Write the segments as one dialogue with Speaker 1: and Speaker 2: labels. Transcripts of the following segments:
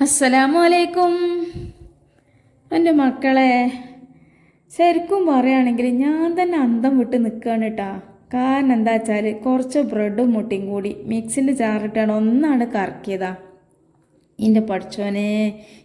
Speaker 1: അസ്സലാമു അലൈക്കും എന്റെ മക്കളെ ശരിക്കും പറയുകയാണെങ്കിൽ ഞാൻ തന്നെ അന്തം വിട്ട് നിൽക്കുകയാണ് കേട്ടാ കാരണം എന്താ വെച്ചാൽ കുറച്ച് ബ്രെഡും മുട്ടയും കൂടി മിക്സിന്റെ ജാറിട്ടാണ് ഒന്നാണ് കറക്കിയതാ. എന്റെ പഠിച്ചോനെ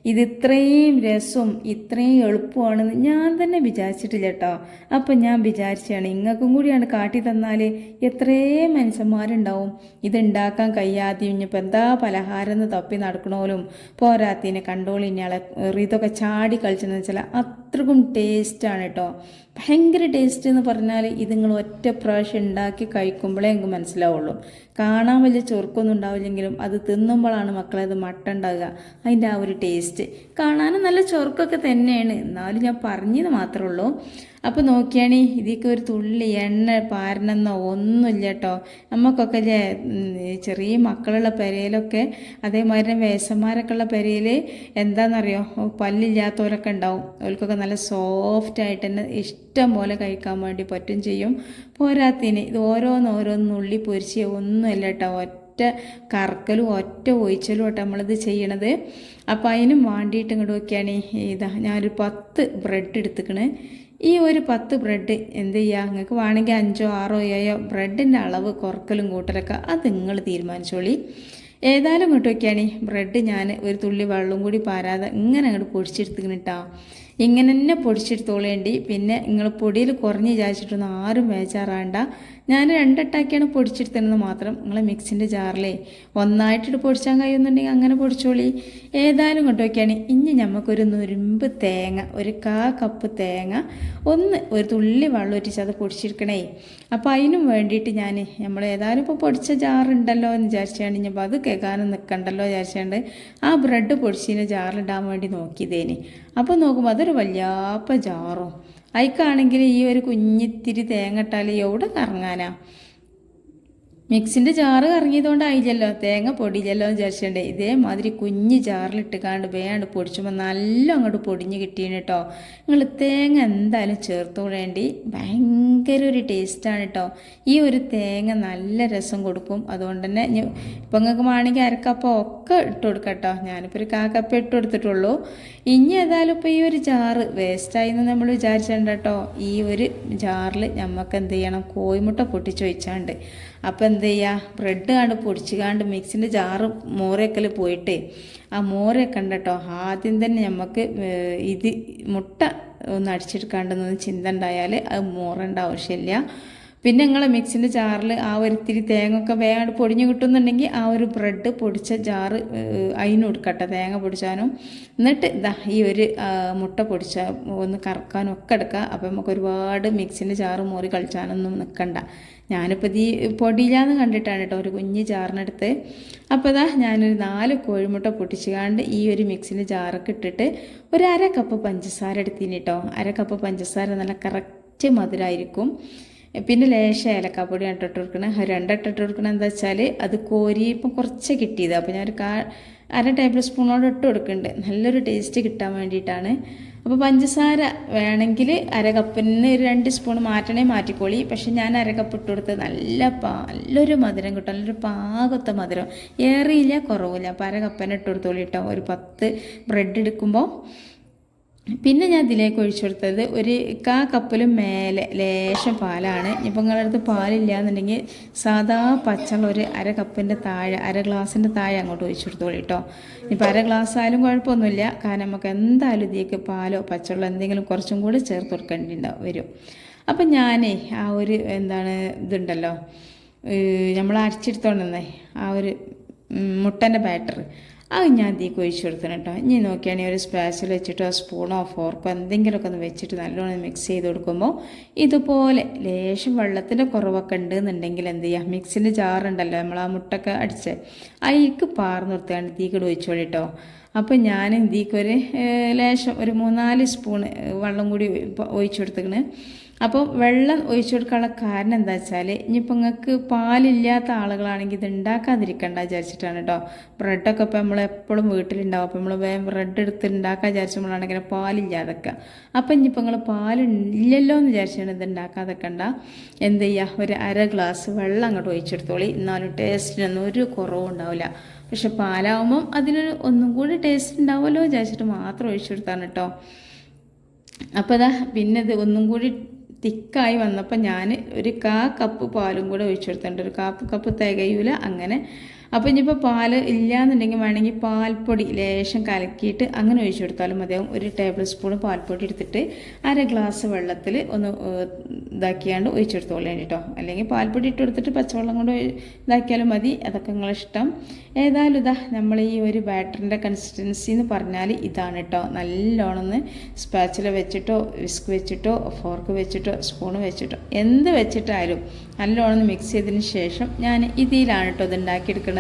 Speaker 1: ഇത് ഇത്രയും രസവും ഇത്രയും എളുപ്പമാണെന്ന് ഞാൻ തന്നെ വിചാരിച്ചിട്ടില്ല കേട്ടോ. അപ്പം ഞാൻ വിചാരിച്ചാണ് ഇങ്ങൾക്കും കൂടിയാണ് കാട്ടി തന്നാൽ എത്രയും മനുഷ്യന്മാരുണ്ടാവും. ഇതുണ്ടാക്കാൻ കഴിയാതെയും കഴിയാതെ ഇനിയിപ്പോൾ എന്താ പലഹാരം എന്ന് തപ്പി നടക്കണോലും പോരാത്തിനെ കണ്ടോളിഞ്ഞാളെ ഇതൊക്കെ ചാടി കളിച്ചെന്ന് വെച്ചാൽ അത്രക്കും ടേസ്റ്റാണ് കേട്ടോ. ഭയങ്കര ടേസ്റ്റ് എന്ന് പറഞ്ഞാൽ ഇത് നിങ്ങൾ ഒറ്റ പ്രാവശ്യം ഉണ്ടാക്കി കഴിക്കുമ്പോഴേ നിങ്ങൾക്ക് മനസ്സിലാവുള്ളൂ. കാണാൻ വലിയ ചൊറുക്കൊന്നും ഉണ്ടാവില്ലെങ്കിലും അത് തിന്നുമ്പോഴാണ് മക്കളെ അത് മട്ട ഉണ്ടാകുക അതിന്റെ ആ ഒരു ടേസ്റ്റ് കാണാനും നല്ല ചൊറുക്കൊക്കെ തന്നെയാണ്. എന്നാലും ഞാൻ പറഞ്ഞത് മാത്രമേ ഉള്ളൂ. അപ്പോൾ നോക്കിയാണി ഇതിക്ക് ഒരു തുള്ളി എണ്ണ പാരണമെന്നോ ഒന്നുമില്ല കേട്ടോ നമുക്കൊക്കെ ചെറിയ മക്കളുള്ള പെരയിലൊക്കെ അതേമാതിരി വേസന്മാരൊക്കെ ഉള്ള പെരയിൽ എന്താണെന്നറിയോ പല്ലില്ലാത്തവരൊക്കെ ഉണ്ടാവും. അവർക്കൊക്കെ നല്ല സോഫ്റ്റ് ആയിട്ട് തന്നെ ഇഷ്ടം പോലെ കഴിക്കാൻ വേണ്ടി പറ്റും ചെയ്യും. പോരാത്തിന് ഇത് ഓരോന്നോരോന്ന് പൊരിച്ച് ഒന്നുമല്ല കേട്ടോ ഒറ്റ കറക്കലും ഒറ്റ ഒഴിച്ചലും കേട്ടോ നമ്മളിത് ചെയ്യണത്. അപ്പോൾ അതിനും വേണ്ടിയിട്ട് ഇങ്ങോട്ട് നോക്കിയാണ് ഇതാ ഞാനൊരു പത്ത് ബ്രെഡ് എടുത്തുക്കണ്. ഈ ഒരു പത്ത് ബ്രെഡ് എന്ത് ചെയ്യുക നിങ്ങൾക്ക് വേണമെങ്കിൽ അഞ്ചോ ആറോ ഏഴോ ബ്രെഡിന്റെ അളവ് കുറക്കലും കൂട്ടലൊക്കെ അത് നിങ്ങൾ തീരുമാനിച്ചോളി. ഏതായാലും ഇങ്ങോട്ട് നോക്കിയാണ് ബ്രെഡ് ഞാൻ ഒരു തുള്ളി വെള്ളം കൂടി പാരാതെ ഇങ്ങനെ അങ്ങോട്ട് പൊടിച്ചെടുത്തിക്കണിട്ടാ. ഇങ്ങനെ തന്നെ പൊടിച്ചെടുത്തോളേണ്ടി പിന്നെ നിങ്ങൾ പൊടിയിൽ കുറഞ്ഞ് വിചാരിച്ചിട്ടൊന്നും ആരും വേചാറാണ്ട. ഞാൻ രണ്ടട്ടാക്കിയാണ് പൊടിച്ചെടുത്തതെന്ന് മാത്രം നിങ്ങൾ മിക്സിന്റെ ജാറിലേ ഒന്നായിട്ടിട്ട് പൊടിച്ചാൻ കഴിയുന്നുണ്ടെങ്കിൽ അങ്ങനെ പൊടിച്ചോളി. ഏതായാലും കൊണ്ടുപോയിക്കാണ്. ഇനി നമുക്കൊരു നുരുമ്പ് തേങ്ങ ഒരു കാ കപ്പ് തേങ്ങ ഒന്ന് ഒരു തുള്ളി വെള്ളം ഒറ്റിച്ച് അത് പൊടിച്ചെടുക്കണേ. അപ്പോൾ അതിനും വേണ്ടിയിട്ട് ഞാൻ നമ്മൾ ഏതായാലും ഇപ്പോൾ പൊടിച്ച ജാറുണ്ടല്ലോ എന്ന് വിചാരിച്ചാണ്. ഇനിയിപ്പോൾ അത് കേൾക്കാനും നിൽക്കണ്ടല്ലോ വിചാരിച്ചാണ്ട് ആ ബ്രെഡ് പൊടിച്ചതിന് ജാറിലിടാൻ വേണ്ടി നോക്കിയതേന്. അപ്പോൾ നോക്കുമ്പോൾ അതൊരു വല്ലാപ്പ ജാറും. അയക്കാണെങ്കിൽ ഈ ഒരു കുഞ്ഞിത്തിരി തേങ്ങ ഇട്ടാൽ എവിടെ കറങ്ങാനാ? മിക്സിന്റെ ജാറ് കറങ്ങിയതുകൊണ്ടായില്ലല്ലോ തേങ്ങ പൊടിയില്ലല്ലോ എന്ന് വിചാരിച്ചിട്ടുണ്ട്. ഇതേമാതിരി കുഞ്ഞ് ജാറിലിട്ട് വേണ്ട് പൊടിച്ചുമ്പോൾ നല്ല അങ്ങോട്ട് പൊടിഞ്ഞ് കിട്ടിയാണ് കേട്ടോ നിങ്ങൾ തേങ്ങ എന്തായാലും ചേർത്തോളേണ്ടി. ഭയങ്കര ഒരു ടേസ്റ്റാണ് കേട്ടോ ഈ ഒരു തേങ്ങ നല്ല രസം കൊടുക്കും. അതുകൊണ്ട് തന്നെ ഇപ്പം നിങ്ങൾക്ക് വേണമെങ്കിൽ അരക്കപ്പ ഒക്കെ ഇട്ട് കൊടുക്കാം കേട്ടോ ഞാനിപ്പോൾ ഒരു കാക്കപ്പ ഇട്ട് കൊടുത്തിട്ടുള്ളൂ. ഇനി ഏതായാലും ഇപ്പോൾ ഈ ഒരു ജാറ് വേസ്റ്റായി എന്ന് നമ്മൾ വിചാരിച്ചിട്ടുണ്ട് കേട്ടോ ഈ ഒരു ജാറിൽ നമുക്ക് എന്ത് ചെയ്യണം? കോഴിമുട്ട പൊട്ടിച്ച് വെച്ചാണ്ട് അപ്പോൾ എന്ത് ചെയ്യുക ബ്രെഡ് കണ്ട് പൊടിച്ച് കാണ്ട് മിക്സിന്റെ ജാറ് മോരക്കൽ പോയിട്ട് ആ മോരൊക്കെ ഉണ്ട് കേട്ടോ ആദ്യം തന്നെ നമുക്ക് ഇത് മുട്ട ഒന്ന് അടിച്ചെടുക്കാണ്ടെന്നൊന്ന് ചിന്ത ഉണ്ടായാൽ അത് മോറേണ്ട ആവശ്യമില്ല പിന്നെ നിങ്ങൾ മിക്സിന്റെ ജാറിൽ ആ ഒരു ഇത്തിരി തേങ്ങ ഒക്കെ വേഗം പൊടിഞ്ഞു കിട്ടുന്നുണ്ടെങ്കിൽ ആ ഒരു ബ്രെഡ് പൊടിച്ച ജാറ് അതിന് കൊടുക്കട്ടെ തേങ്ങ പൊടിച്ചാനും. എന്നിട്ട് ഇതാ ഈ ഒരു മുട്ട പൊടിച്ച ഒന്ന് കറക്കാനും ഒക്കെ എടുക്കുക. അപ്പോൾ നമുക്ക് ഒരുപാട് മിക്സിന്റെ ജാറ് മോറി കളിച്ചാനൊന്നും നിൽക്കണ്ട. ഞാനിപ്പോൾ ഈ പൊടിയിലാന്ന് കണ്ടിട്ടാണ് കേട്ടോ ഒരു കുഞ്ഞ് ജാറിനെടുത്ത്. അപ്പോൾ ഇതാ ഞാനൊരു നാല് കോഴിമുട്ട പൊട്ടിച്ചുകാണ്ട് ഈ ഒരു മിക്സിന്റെ ജാറൊക്കെ ഇട്ടിട്ട് ഒരു അര കപ്പ് പഞ്ചസാര എടുത്തിന് കേട്ടോ. അര കപ്പ് പഞ്ചസാര നല്ല കറക്റ്റ് മധുരമായിരിക്കും പിന്നെ ലേശ ഏലക്കാപ്പൊടി ഇട്ടിട്ട് കൊടുക്കണം. രണ്ടെട്ട് ഇട്ട് കൊടുക്കണം എന്താ വെച്ചാൽ അത് കോരി ഇപ്പം കുറച്ച് കിട്ടിയത്. അപ്പോൾ ഞാൻ ഒരു കാ അര ടേബിൾ സ്പൂണോട് ഇട്ട് കൊടുക്കുന്നുണ്ട് നല്ലൊരു ടേസ്റ്റ് കിട്ടാൻ വേണ്ടിയിട്ടാണ്. അപ്പോൾ പഞ്ചസാര വേണമെങ്കിൽ അര കപ്പിന് ഒരു രണ്ട് സ്പൂൺ മാറ്റണേ മാറ്റിക്കോളി. പക്ഷെ ഞാൻ അര കപ്പ് ഇട്ട് കൊടുത്ത് നല്ല പാ നല്ലൊരു മധുരം കിട്ടും. നല്ലൊരു പാകത്തെ മധുരം. ഏറിയില്ല കുറവില്ല. അപ്പോൾ അര കപ്പനെ ഇട്ട് കൊടുത്തോളി കേട്ടോ ഒരു പത്ത് ബ്രെഡ് എടുക്കുമ്പോൾ പിന്നെ ഞാൻ ഇതിലേക്ക് ഒഴിച്ചു കൊടുത്തത് ഒരു കാ കപ്പിലും മേലെ ലേശം പാലാണ്. ഇപ്പം നിങ്ങളുടെ അടുത്ത് പാലില്ല എന്നുണ്ടെങ്കിൽ സാധാ പച്ചള്ള ഒരു അര കപ്പിന്റെ താഴെ അര ഗ്ലാസിന്റെ താഴെ അങ്ങോട്ട് ഒഴിച്ചു കൊടുത്തോളൂ കേട്ടോ ഇപ്പം അര ഗ്ലാസ് ആയാലും കുഴപ്പമൊന്നുമില്ല. കാരണം നമുക്ക് എന്തായാലും ഇതിലേക്ക് പാലോ പച്ചവെള്ളം എന്തെങ്കിലും കുറച്ചും കൂടി ചേർത്ത് കൊടുക്കേണ്ടിണ്ടാവും വരും. അപ്പം ഞാനേ ആ ഒരു എന്താണ് ഇതുണ്ടല്ലോ നമ്മൾ അരച്ചെടുത്തോണ്ടെന്നേ ആ ഒരു മുട്ടന്റെ ബാറ്റർ അത് ഞാൻ തീ ഒഴിച്ചു കൊടുക്കണം കേട്ടോ. ഇനി നോക്കിയാണെങ്കിൽ ഒരു സ്പാച്ചിൽ വെച്ചിട്ടോ സ്പൂണോ ഫോർക്കോ എന്തെങ്കിലുമൊക്കെ ഒന്ന് വെച്ചിട്ട് നല്ലോണം മിക്സ് ചെയ്ത് കൊടുക്കുമ്പോൾ ഇതുപോലെ ലേശം വെള്ളത്തിന്റെ കുറവൊക്കെ ഉണ്ടെന്നുണ്ടെങ്കിൽ എന്ത് ചെയ്യുക മിക്സിന്റെ ജാറുണ്ടല്ലോ നമ്മൾ ആ മുട്ടൊക്കെ അടിച്ച് അതിലേക്ക് പാർന്ന് നിർത്തുകയാണ് ഇതിലേക്ക് ഒഴിച്ചോളി കേട്ടോ അപ്പോൾ ഞാൻ ഇതിക്കൊരു ലേശം ഒരു മൂന്നാൽ സ്പൂൺ വെള്ളം കൂടി ഒഴിച്ചു കൊടുത്തേക്കണ്. അപ്പോൾ വെള്ളം ഒഴിച്ചു കൊടുക്കാനുള്ള കാരണം എന്താ വെച്ചാൽ ഇനിയിപ്പോൾ നിങ്ങൾക്ക് പാലില്ലാത്ത ആളുകളാണെങ്കിൽ ഇത് ഉണ്ടാക്കാതിരിക്കണ്ട വിചാരിച്ചിട്ടാണ് കേട്ടോ ബ്രെഡൊക്കെ ഇപ്പോൾ നമ്മൾ എപ്പോഴും വീട്ടിലുണ്ടാവും. അപ്പോൾ നമ്മൾ വേഗം ബ്രെഡ് എടുത്ത് ഉണ്ടാക്കാൻ വിചാരിച്ചുമ്പോഴാണെങ്കിൽ പാലില്ലാതൊക്കെ. അപ്പോൾ ഇനിയിപ്പോൾ നിങ്ങൾ പാലില്ലല്ലോ എന്ന് വിചാരിച്ചാണ് ഇത് ഉണ്ടാക്കാതൊക്കെണ്ട എന്ത് ചെയ്യുക ഒരു അര ഗ്ലാസ് വെള്ളം അങ്ങോട്ട് ഒഴിച്ചെടുത്തോളി. എന്നാലും ടേസ്റ്റിനൊന്നും ഒരു കുറവും ഉണ്ടാവില്ല പക്ഷെ പാലാവുമ്പം അതിനൊരു ഒന്നും കൂടി ടേസ്റ്റ് ഉണ്ടാവുമല്ലോ വിചാരിച്ചിട്ട് മാത്രം ഒഴിച്ചെടുത്താണ് കേട്ടോ അപ്പോൾ അതാ പിന്നെ ഇത് ഒന്നും കൂടി തിക്കായി വന്നപ്പോൾ ഞാൻ ഒരു കാ കപ്പ് പാലും കൂടെ ഒഴിച്ചു കൊടുത്തിട്ടുണ്ട് ഒരു കാപ്പ് കപ്പ് തികയൂല അങ്ങനെ അപ്പോൾ ഇനിയിപ്പോൾ പാൽ ഇല്ലയെന്നുണ്ടെങ്കിൽ വേണമെങ്കിൽ പാൽപ്പൊടി ലേശം കലക്കിയിട്ട് അങ്ങനെ ഒഴിച്ചു കൊടുത്താലും മതിയാവും. ഒരു ടേബിൾ സ്പൂൺ പാൽപ്പൊടി എടുത്തിട്ട് അര ഗ്ലാസ് വെള്ളത്തിൽ ഒന്ന് ഇതാക്കിയാണ്ട് ഒഴിച്ചെടുത്തോളാം കേട്ടോ. അല്ലെങ്കിൽ പാൽപ്പൊടി ഇട്ട് കൊടുത്തിട്ട് പച്ചവെള്ളം കൊണ്ട് ഇതാക്കിയാലും മതി. അതൊക്കെ നിങ്ങളിഷ്ടം ഏതായാലും ഇതാ നമ്മൾ ഈ ഒരു ബാറ്ററിന്റെ കൺസിസ്റ്റൻസി എന്ന് പറഞ്ഞാൽ ഇതാണ് കേട്ടോ നല്ലോണമെന്ന് സ്പാച്ചില വെച്ചിട്ടോ വിസ്ക് വെച്ചിട്ടോ ഫോർക്ക് വെച്ചിട്ടോ സ്പൂൺ വെച്ചിട്ടോ എന്ത് വെച്ചിട്ടായാലും നല്ലോണം മിക്സ് ചെയ്തതിന് ശേഷം ഞാൻ ഇതിലാണ് കേട്ടോ ഇത് ഉണ്ടാക്കിയെടുക്കുന്നത്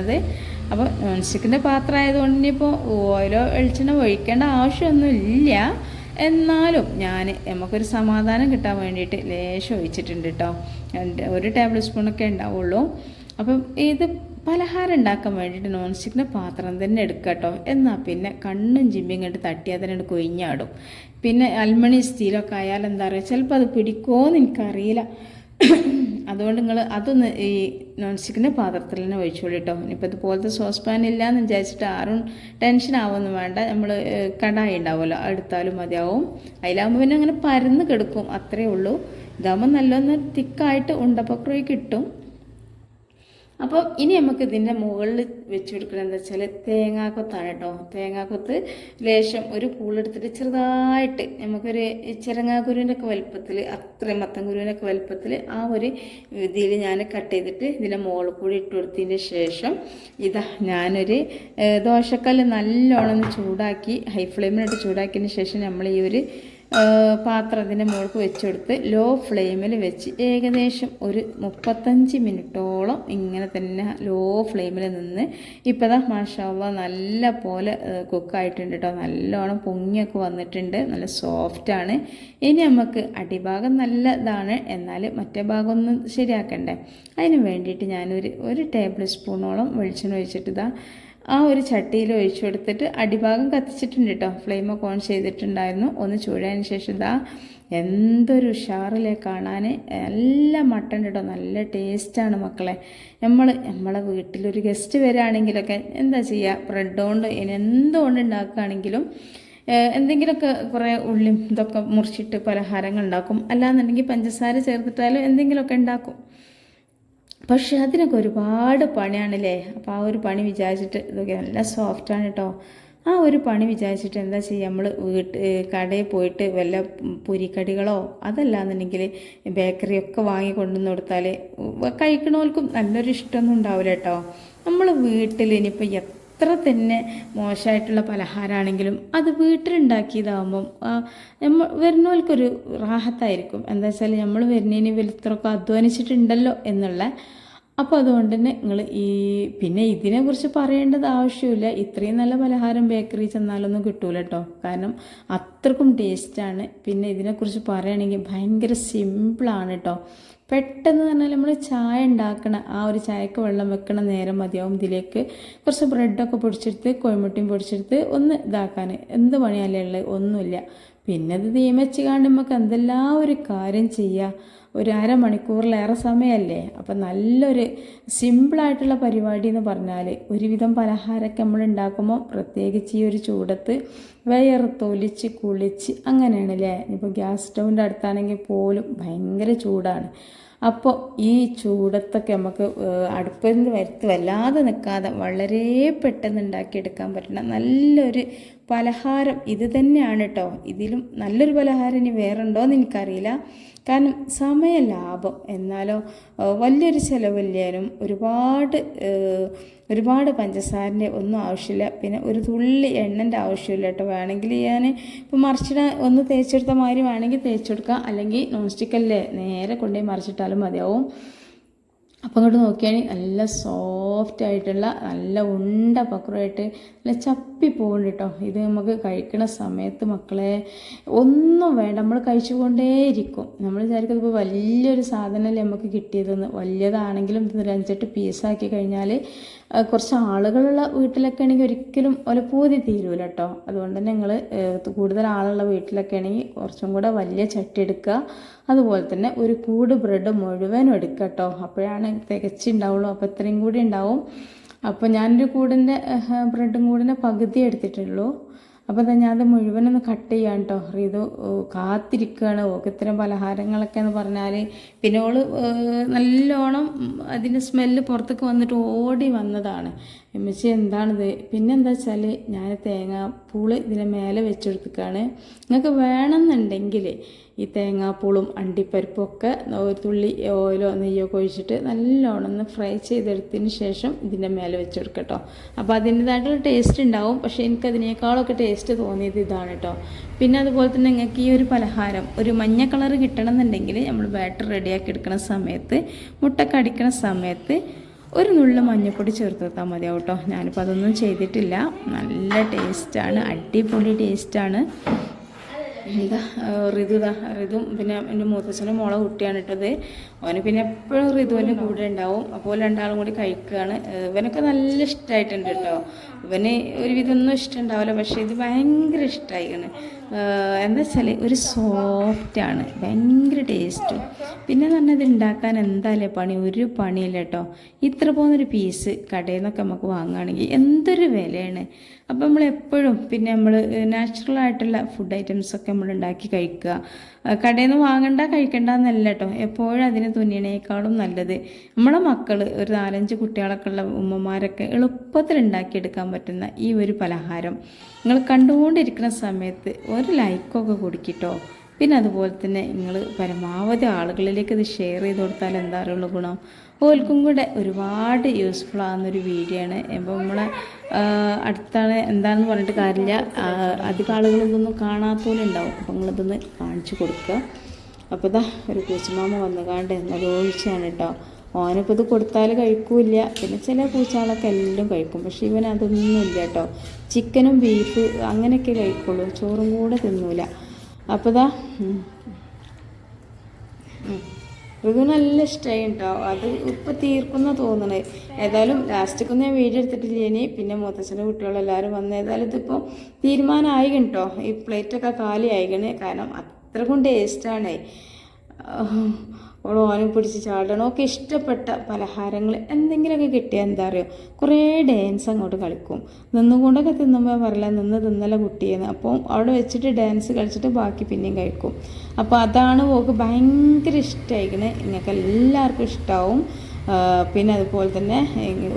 Speaker 1: അപ്പോൾ നോൺ സ്റ്റിക്കിന്റെ പാത്രം ആയതുകൊണ്ട് ഇനിയിപ്പോൾ ഓയിലോ വെളിച്ചെണ്ണ ഒഴിക്കേണ്ട ആവശ്യമൊന്നുമില്ല. എന്നാലും ഞാൻ നമുക്കൊരു സമാധാനം കിട്ടാൻ വേണ്ടിയിട്ട് ലേശം ഒഴിച്ചിട്ടുണ്ട് കേട്ടോ ഒരു ടേബിൾ സ്പൂണൊക്കെ ഉണ്ടാവുള്ളൂ. അപ്പം ഇത് പലഹാരം ഉണ്ടാക്കാൻ വേണ്ടിയിട്ട് നോൺ സ്റ്റിക്കിന്റെ പാത്രം തന്നെ എടുക്കുക കേട്ടോ എന്നാൽ പിന്നെ കണ്ണും ചിമ്പിയും കണ്ട് തട്ടിയാൽ തന്നെ കൊയിഞ്ഞാടും പിന്നെ അൽമണി സ്റ്റീലൊക്കെ ആയാൽ എന്താ പറയുക ചിലപ്പോൾ അത് പിടിക്കുമോ എന്ന് എനിക്കറിയില്ല. അതുകൊണ്ട് നിങ്ങൾ അതൊന്ന് ഈ നോൺ സ്റ്റിക്കിന്റെ പാത്രത്തിൽ തന്നെ ഒഴിച്ചോളൂ ഇനിയിപ്പോൾ ഇതുപോലത്തെ സോസ് പാൻ ഇല്ല എന്ന് വിചാരിച്ചിട്ട് ആരും ടെൻഷൻ ആവുമെന്ന് വേണ്ട. നമ്മൾ കടായി ഉണ്ടാവുമല്ലോ. എടുത്താലും മതിയാവും. അതിലാകുമ്പോൾ പിന്നെ അങ്ങനെ പരന്ന് കിടക്കും. അത്രയേ ഉള്ളൂ. ഇതാകുമ്പോൾ നല്ലൊന്ന് തിക്കായിട്ട് ഉണ്ടപ്പക്രോയി കിട്ടും. അപ്പോൾ ഇനി നമുക്ക് ഇതിന്റെ മുകളിൽ വെച്ച് കൊടുക്കണം എന്താ വെച്ചാൽ തേങ്ങാക്കൊത്താണ് കേട്ടോ തേങ്ങാക്കൊത്ത് ലേശം ഒരു പൂളെടുത്തിട്ട് ചെറുതായിട്ട് നമുക്കൊരു ചിരങ്ങാക്കുരുവിന്റെ ഒക്കെ വലുപ്പത്തിൽ അത്രയും മത്തൻകുരുവിന്റെ ഒക്കെ വലുപ്പത്തിൽ ആ ഒരു ഇതിൽ ഞാൻ കട്ട് ചെയ്തിട്ട് ഇതിന്റെ മുകളിൽ കൂടി ഇട്ട് കൊടുത്തതിന്റെ ശേഷം ഇതാ ഞാനൊരു ദോശക്കല്ല് നല്ലോണം ചൂടാക്കി ഹൈ ഫ്ലെയിമിലിട്ട് ചൂടാക്കിയതിന് ശേഷം നമ്മൾ ഈ ഒരു പാത്രം അതിന്റെ മുകൾക്ക് വെച്ചെടുത്ത് ലോ ഫ്ലെയിമിൽ വെച്ച് ഏകദേശം ഒരു മുപ്പത്തഞ്ച് മിനിറ്റോളം ഇങ്ങനെ തന്നെ ലോ ഫ്ലെയിമിൽ നിന്ന് ഇപ്പോൾ ദാ മാഷാവ നല്ല പോലെ കുക്കായിട്ടുണ്ട് കേട്ടോ നല്ലോണം പൊങ്ങിയൊക്കെ വന്നിട്ടുണ്ട്. നല്ല സോഫ്റ്റാണ് ഇനി നമുക്ക് അടിഭാഗം നല്ലതാണ്. എന്നാൽ മറ്റേ ഭാഗം ഒന്ന് ശരിയാക്കണ്ടേ? അതിന് വേണ്ടിയിട്ട് ഞാനൊരു ഒരു ടേബിൾ സ്പൂണോളം വെളിച്ചെണ്ണ ഒഴിച്ചിട്ട് ഇതാ ആ ഒരു ചട്ടിയിൽ ഒഴിച്ചു കൊടുത്തിട്ട് അടിഭാഗം കത്തിച്ചിട്ടുണ്ട് കേട്ടോ ഫ്ലെയിമൊക്കെ ഓൺ ചെയ്തിട്ടുണ്ടായിരുന്നു. ഒന്ന് ചൂടായതിന് ശേഷം ഇതാ എന്തൊരു ഉഷാറിലെ കാണാൻ നല്ല മട്ടൺ കേട്ടോ നല്ല ടേസ്റ്റാണ് മക്കളെ. നമ്മൾ നമ്മളെ വീട്ടിലൊരു ഗസ്റ്റ് വരികയാണെങ്കിലൊക്കെ എന്താ ചെയ്യുക ബ്രെഡ് കൊണ്ട് ഇനി എന്തുകൊണ്ട് ഉണ്ടാക്കുകയാണെങ്കിലും എന്തെങ്കിലുമൊക്കെ കുറേ ഉള്ളിയും ഇതൊക്കെ മുറിച്ചിട്ട് പലഹാരങ്ങൾ ഉണ്ടാക്കും അല്ലാന്നുണ്ടെങ്കിൽ പഞ്ചസാര ചേർത്തിട്ടാലും എന്തെങ്കിലുമൊക്കെ ഉണ്ടാക്കും പക്ഷെ അതിനൊക്കെ ഒരുപാട് പണിയാണല്ലേ? അപ്പോൾ ആ ഒരു പണി വിചാരിച്ചിട്ട് ഇതൊക്കെ നല്ല സോഫ്റ്റാണ് കേട്ടോ ആ ഒരു പണി വിചാരിച്ചിട്ട് എന്താ ചെയ്യുക നമ്മൾ വീട്ട് കടയിൽ പോയിട്ട് വല്ല പൊരിക്കടികളോ അതല്ലാന്നുണ്ടെങ്കിൽ ബേക്കറിയൊക്കെ വാങ്ങി കൊണ്ടുവന്ന് കൊടുത്താൽ കഴിക്കണവർക്കും നല്ലൊരു ഇഷ്ടമൊന്നും ഉണ്ടാവില്ല കേട്ടോ നമ്മൾ വീട്ടിൽ ഇനിയിപ്പോൾ എത്ര തന്നെ മോശമായിട്ടുള്ള പലഹാരമാണെങ്കിലും അത് വീട്ടിലുണ്ടാക്കിയതാകുമ്പം നമ്മൾ വരുന്നവർക്കൊരു റാഹത്തായിരിക്കും. എന്താ വെച്ചാൽ നമ്മൾ വരുന്നതിന് വലിയത്രയൊക്കെ അധ്വാനിച്ചിട്ടുണ്ടല്ലോ എന്നുള്ള അപ്പോൾ അതുകൊണ്ട് തന്നെ നിങ്ങൾ ഈ പിന്നെ ഇതിനെക്കുറിച്ച് പറയേണ്ടത് ആവശ്യമില്ല. ഇത്രയും നല്ല പലഹാരം ബേക്കറി ചെന്നാലൊന്നും കിട്ടൂല കേട്ടോ കാരണം അത്രക്കും ടേസ്റ്റാണ് പിന്നെ ഇതിനെക്കുറിച്ച് പറയുകയാണെങ്കിൽ ഭയങ്കര സിമ്പിളാണ് കേട്ടോ പെട്ടെന്ന് പറഞ്ഞാൽ നമ്മൾ ചായ ഉണ്ടാക്കണ ആ ഒരു ചായക്ക് വെള്ളം വെക്കണ നേരം മതിയാവും ഇതിലേക്ക്. കുറച്ച് ബ്രെഡൊക്കെ പൊടിച്ചെടുത്ത് കോഴിമുട്ടിയും പൊടിച്ചെടുത്ത് ഒന്ന് ഇതാക്കാൻ എന്ത് പണിയല്ലേ ഉള്ളത്? ഒന്നുമില്ല. പിന്നെ ഇത് തീമച്ച് കാണ്ട് നമുക്ക് എന്തെല്ലാം ഒരു കാര്യം ചെയ്യുക ഒരു അരമണിക്കൂറിലേറെ സമയമല്ലേ? അപ്പം നല്ലൊരു സിമ്പിളായിട്ടുള്ള പരിപാടി എന്ന് പറഞ്ഞാൽ ഒരുവിധം പലഹാരമൊക്കെ നമ്മൾ ഉണ്ടാക്കുമ്പോൾ പ്രത്യേകിച്ച് ഈ ഒരു ചൂടത്ത് വിയർത്തൊലിച്ച് കുളിച്ച് അങ്ങനെയാണ് അല്ലേ ഇപ്പോൾ ഗ്യാസ് സ്റ്റൗവിന്റെ അടുത്താണെങ്കിൽ പോലും ഭയങ്കര ചൂടാണ്. അപ്പോൾ ഈ ചൂടത്തൊക്കെ നമുക്ക് അടുപ്പിൽ നിന്ന് വരുത്ത് വല്ലാതെ നിൽക്കാതെ വളരെ പെട്ടെന്ന് ഉണ്ടാക്കിയെടുക്കാൻ പറ്റുന്ന നല്ലൊരു പലഹാരം ഇത് തന്നെയാണ് കേട്ടോ ഇതിലും നല്ലൊരു പലഹാരം ഇനി വേറെ ഉണ്ടോ എന്ന് എനിക്കറിയില്ല. കാരണം സമയ ലാഭം എന്നാലോ വലിയൊരു ചിലവില്ലാനും ഒരുപാട് ഒരുപാട് പഞ്ചസാരന്റെ ഒന്നും ആവശ്യമില്ല. പിന്നെ ഒരു തുള്ളി എണ്ണന്റെ ആവശ്യമില്ല കേട്ടോ വേണമെങ്കിൽ ഞാൻ ഇപ്പോൾ മറിച്ചിട ഒന്ന് തേച്ചെടുത്ത മാതിരി വേണമെങ്കിൽ തേച്ചെടുക്കാം. അല്ലെങ്കിൽ നോൺ സ്റ്റിക്കല്ലേ നേരെ കൊണ്ടുപോയി മറിച്ചിട്ടാലും മതിയാവും. അപ്പോൾ അങ്ങോട്ട് നോക്കിയാണെങ്കിൽ നല്ല സോഫ്റ്റ് ആയിട്ടുള്ള നല്ല ഉണ്ട പക്രമായിട്ട് നല്ല ചപ്പി പോകുന്നുണ്ട് കേട്ടോ ഇത് നമുക്ക് കഴിക്കണ സമയത്ത് മക്കളെ ഒന്നും വേണ്ട നമ്മൾ കഴിച്ചുകൊണ്ടേയിരിക്കും നമ്മൾ വിചാരിക്കുന്നത് ഇപ്പോൾ വലിയൊരു സാധനമല്ലേ നമുക്ക് കിട്ടിയതെന്ന്. വലിയതാണെങ്കിലും ഇത് അഞ്ചെട്ട് പീസാക്കി കഴിഞ്ഞാൽ കുറച്ച് ആളുകളുള്ള വീട്ടിലൊക്കെ ആണെങ്കിൽ ഒരിക്കലും ഒരു പൂതി തീരൂല കേട്ടോ അതുകൊണ്ട് തന്നെ നിങ്ങൾ കൂടുതൽ ആളുള്ള വീട്ടിലൊക്കെ ആണെങ്കിൽ കുറച്ചും കൂടെ വലിയ ചട്ടി എടുക്കുക. അതുപോലെ തന്നെ ഒരു കൂട് ബ്രെഡ് മുഴുവനും എടുക്കുക കേട്ടോ അപ്പോഴാണ് തികച്ചുണ്ടാവുള്ളൂ. അപ്പോൾ ഇത്രയും കൂടി ഉണ്ടാവും. അപ്പോൾ ഞാനൊരു കൂടിന്റെ ബ്രെഡും കൂടിന്റെ പകുതി എടുത്തിട്ടുള്ളൂ. അപ്പോൾ തന്നെ ഞാൻ അത് മുഴുവനൊന്ന് കട്ട് ചെയ്യാൻ കേട്ടോ ഇത് കാത്തിരിക്കുകയാണ് ഓക്ക് ഇത്തരം പലഹാരങ്ങളൊക്കെ എന്ന് പറഞ്ഞാൽ പിന്നെ ഓൾ നല്ലോണം അതിന്റെ സ്മെല്ല് പുറത്തേക്ക് വന്നിട്ട് ഓടി വന്നതാണ്. എമ്മച്ചി എന്താണിത്? പിന്നെ എന്താ വെച്ചാൽ ഞാൻ തേങ്ങ തേങ്ങാപ്പൂൾ ഇതിന്റെ മേലെ വെച്ചെടുത്തിക്കാണ്. നിങ്ങൾക്ക് വേണമെന്നുണ്ടെങ്കിൽ ഈ തേങ്ങാപ്പൂളും അണ്ടിപ്പരിപ്പും ഒക്കെ ഒരു തുള്ളി ഓയിലോ നെയ്യോ ഒഴിച്ചിട്ട് നല്ലോണം ഒന്ന് ഫ്രൈ ചെയ്തെടുത്തതിന് ശേഷം ഇതിന്റെ മേലെ വെച്ച് കൊടുക്കട്ടോ അപ്പോൾ അതിന്റെതായിട്ടുള്ള ടേസ്റ്റ് ഉണ്ടാവും. പക്ഷേ എനിക്കതിനേക്കാളൊക്കെ ടേസ്റ്റ് തോന്നിയത് ഇതാണ് കേട്ടോ പിന്നെ അതുപോലെ തന്നെ നിങ്ങൾക്ക് ഈ ഒരു പലഹാരം ഒരു മഞ്ഞ കളർ കിട്ടണം എന്നുണ്ടെങ്കിൽ നമ്മൾ ബാറ്റർ റെഡിയാക്കി എടുക്കുന്ന സമയത്ത് മുട്ട കടിക്കുന്ന സമയത്ത് ഒരു നുള്ള മഞ്ഞൾപ്പൊടി ചേർത്ത് വെത്താൽ മതിയാവും കേട്ടോ ഞാനിപ്പോൾ അതൊന്നും ചെയ്തിട്ടില്ല. നല്ല ടേസ്റ്റാണ് അടിപൊളി ടേസ്റ്റാണ് എന്താ ഋതു ഇതാ ഋതും പിന്നെ എന്റെ മൂത്തച്ഛനും മോളെ കുട്ടിയാണ് ഇട്ടത്. ഓന് പിന്നെ എപ്പോഴും ഋതുവിന്റെ കൂടെ ഉണ്ടാവും. അപ്പോൾ രണ്ടാളും കൂടി കഴിക്കുകയാണ്. ഇവനൊക്കെ നല്ല ഇഷ്ടമായിട്ടുണ്ട് കേട്ടോ. ഇവന് ഒരുവിധം ഒന്നും ഇഷ്ടമുണ്ടാവില്ല. പക്ഷേ ഇത് ഭയങ്കര ഇഷ്ടമായിക്കാണ്. എന്താ വെച്ചാൽ ഒരു സോഫ്റ്റാണ്. ഭയങ്കര ടേസ്റ്റും. പിന്നെ തന്നെ ഇത് ഉണ്ടാക്കാൻ എന്തായാലും പണി? ഒരു പണിയില്ല കേട്ടോ. ഇത്ര പോകുന്നൊരു പീസ് കടയിൽ നിന്നൊക്കെ നമുക്ക് വാങ്ങുകയാണെങ്കിൽ എന്തൊരു വിലയാണ്? അപ്പം നമ്മൾ എപ്പോഴും പിന്നെ നമ്മൾ നാച്ചുറൽ ആയിട്ടുള്ള ഫുഡ് ഐറ്റംസ് ഒക്കെ നമ്മൾ ഉണ്ടാക്കി കഴിക്കുക. കടയിൽ നിന്ന് വാങ്ങണ്ട കഴിക്കണ്ട എന്നല്ല കേട്ടോ എപ്പോഴും അതിന് തുന്നിയണേക്കാളും നല്ലത്. നമ്മളെ മക്കൾ ഒരു നാലഞ്ച് കുട്ടികളൊക്കെ ഉള്ള ഉമ്മമാരൊക്കെ എളുപ്പത്തിൽ ഉണ്ടാക്കിയെടുക്കാൻ പറ്റുന്ന ഈ ഒരു പലഹാരം. നിങ്ങൾ കണ്ടുകൊണ്ടിരിക്കുന്ന സമയത്ത് ഒരു ലൈക്കൊക്കെ കൊടുക്കിട്ടോ പിന്നെ അതുപോലെ തന്നെ നിങ്ങൾ പരമാവധി ആളുകളിലേക്ക് ഇത് ഷെയർ ചെയ്ത് കൊടുത്താൽ എന്താ അറിയുള്ളൂ ഗുണം? ഓൽക്കും കൂടെ ഒരുപാട് യൂസ്ഫുൾ ആകുന്നൊരു വീഡിയോ ആണ്. ഇപ്പോൾ നമ്മളെ അടുത്താണ് എന്താണെന്ന് പറഞ്ഞിട്ട് കാര്യമില്ല. അധികം ആളുകൾ ഇതൊന്നും കാണാത്തോലുണ്ടാവും അപ്പോൾ നിങ്ങളിതൊന്ന് കാണിച്ചു കൊടുക്കുക. അപ്പോൾ ഇതാ ഒരു പൂച്ചമാമ എന്നത് നല്ലോഴിച്ചാണ് കേട്ടോ ഓനിപ്പോൾ ഇത് കൊടുത്താൽ കഴിക്കൂല പിന്നെ ചില പൂച്ചകളൊക്കെ എല്ലാം കഴിക്കും. പക്ഷെ ഇവൻ അതൊന്നുമില്ല കേട്ടോ ചിക്കനും ബീഫ് അങ്ങനെയൊക്കെ കഴിക്കുള്ളൂ. ചോറും കൂടെ തിന്നൂല. അപ്പോൾ. ഉം. ഋതു നല്ല ഇഷ്ടമായി ഉണ്ടാവും അത് ഇപ്പം തീർക്കുന്ന തോന്നണേ. ഏതായാലും ലാസ്റ്റൊക്കെ ഞാൻ വീഡിയോ എടുത്തിട്ടില്ല ഇനി. പിന്നെ മുത്തച്ഛന്റെ കുട്ടികളെല്ലാവരും വന്ന് ഏതായാലും ഇതിപ്പോൾ തീരുമാനമായി കേട്ടോ ഈ പ്ലേറ്റൊക്കെ കാലി ആയിക്കണേ കാരണം അത്രക്കും ടേസ്റ്റാണേ ഓൾ ഓനെ പിടിച്ച് ചാടണം. ഒക്കെ ഇഷ്ടപ്പെട്ട പലഹാരങ്ങൾ എന്തെങ്കിലുമൊക്കെ കിട്ടിയാൽ എന്താ അറിയോ? കുറേ ഡാൻസ് അങ്ങോട്ട് കളിക്കും. നിന്നുകൊണ്ടൊക്കെ തിന്നുമ്പോൾ പറയില്ല നിന്ന് തിന്നല കുട്ടിയെന്ന്. അപ്പോൾ അവിടെ വെച്ചിട്ട് ഡാൻസ് കളിച്ചിട്ട് ബാക്കി പിന്നെയും കഴിക്കും. അപ്പോൾ അതാണ് ഓക്ക് ഭയങ്കര ഇഷ്ടമായിരിക്കുന്നത് നിങ്ങൾക്ക് എല്ലാവർക്കും ഇഷ്ടമാവും പിന്നെ അതുപോലെ തന്നെ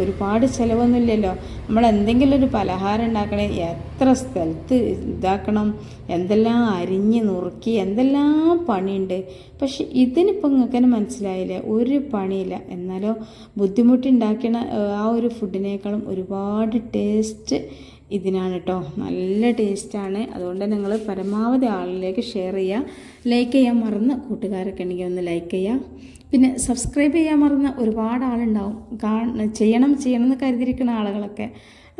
Speaker 1: ഒരുപാട് ചിലവൊന്നുമില്ലല്ലോ. നമ്മൾ എന്തെങ്കിലും ഒരു പലഹാരം ഉണ്ടാക്കണേ എത്ര സ്ഥലത്ത് ഇതാക്കണം എന്തെല്ലാം അരിഞ്ഞ് നുറുക്കി എന്തെല്ലാം പണിയുണ്ട്. പക്ഷെ ഇതിനിപ്പോൾ നിങ്ങൾക്ക് തന്നെ മനസ്സിലായില്ല ഒരു പണിയില്ല. എന്നാലോ ബുദ്ധിമുട്ടുണ്ടാക്കണ ആ ഒരു ഫുഡിനേക്കാളും ഒരുപാട് ടേസ്റ്റ് ഇതിനാണ് കേട്ടോ നല്ല ടേസ്റ്റാണ്. അതുകൊണ്ട് നിങ്ങൾ പരമാവധി ആളിലേക്ക് ഷെയർ ചെയ്യുക ലൈക്ക് ചെയ്യാൻ മറന്ന് കൂട്ടുകാരൊക്കെ ഉണ്ടെങ്കിൽ ഒന്ന് ലൈക്ക് ചെയ്യുക പിന്നെ സബ്സ്ക്രൈബ് ചെയ്യാൻ മറന്ന ഒരുപാട് ആളുണ്ടാവും. കാ ചെയ്യണം ചെയ്യണം എന്ന് കരുതിയിരിക്കുന്ന ആളുകളൊക്കെ.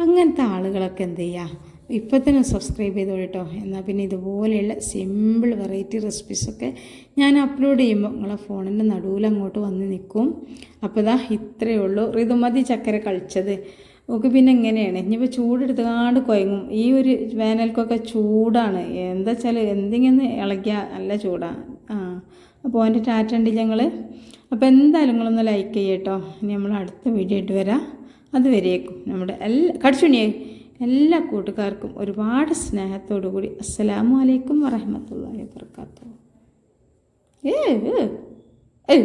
Speaker 1: അങ്ങനത്തെ ആളുകളൊക്കെ എന്ത് ചെയ്യുക ഇപ്പം തന്നെ സബ്സ്ക്രൈബ് ചെയ്തോ കേട്ടോ. എന്നാൽ പിന്നെ ഇതുപോലെയുള്ള സിമ്പിൾ വെറൈറ്റി റെസിപ്പീസൊക്കെ ഞാൻ അപ്ലോഡ് ചെയ്യുമ്പോൾ നിങ്ങളെ ഫോണിന്റെ നടുവിൽ അങ്ങോട്ട് വന്ന് നിൽക്കും അപ്പോൾ ഇതാ ഇത്രയേ ഉള്ളൂ. ഋതുമതി ചക്കര കളിച്ചത്. ഓക്ക് പിന്നെ എങ്ങനെയാണ്? ഇനിയിപ്പോൾ ചൂടെടുത്തുകാണ്ട് കുഴങ്ങും ഈ ഒരു വേനൽക്കൊക്കെ ചൂടാണ്. എന്താ വെച്ചാൽ എന്തെങ്കിലും ഇളക്കിയാൽ നല്ല ചൂടാണ് ആ അപ്പോൾ അവന്റെ ടാറ്റ ഉണ്ട് ഞങ്ങൾ അപ്പോൾ എന്തായാലും നിങ്ങളൊന്ന് ലൈക്ക് ചെയ്യട്ടോ. ഇനി നമ്മൾ അടുത്ത വീഡിയോ ആയിട്ട് വരാം. അതുവരേക്കും നമ്മുടെ എല്ലാ കടിച്ചുണിയെ? എല്ലാ കൂട്ടുകാർക്കും ഒരുപാട് സ്നേഹത്തോടു കൂടി അസ്സലാമു അലൈക്കും വറഹമത്തല്ലാ വർക്കാത്തു ഏ ഏ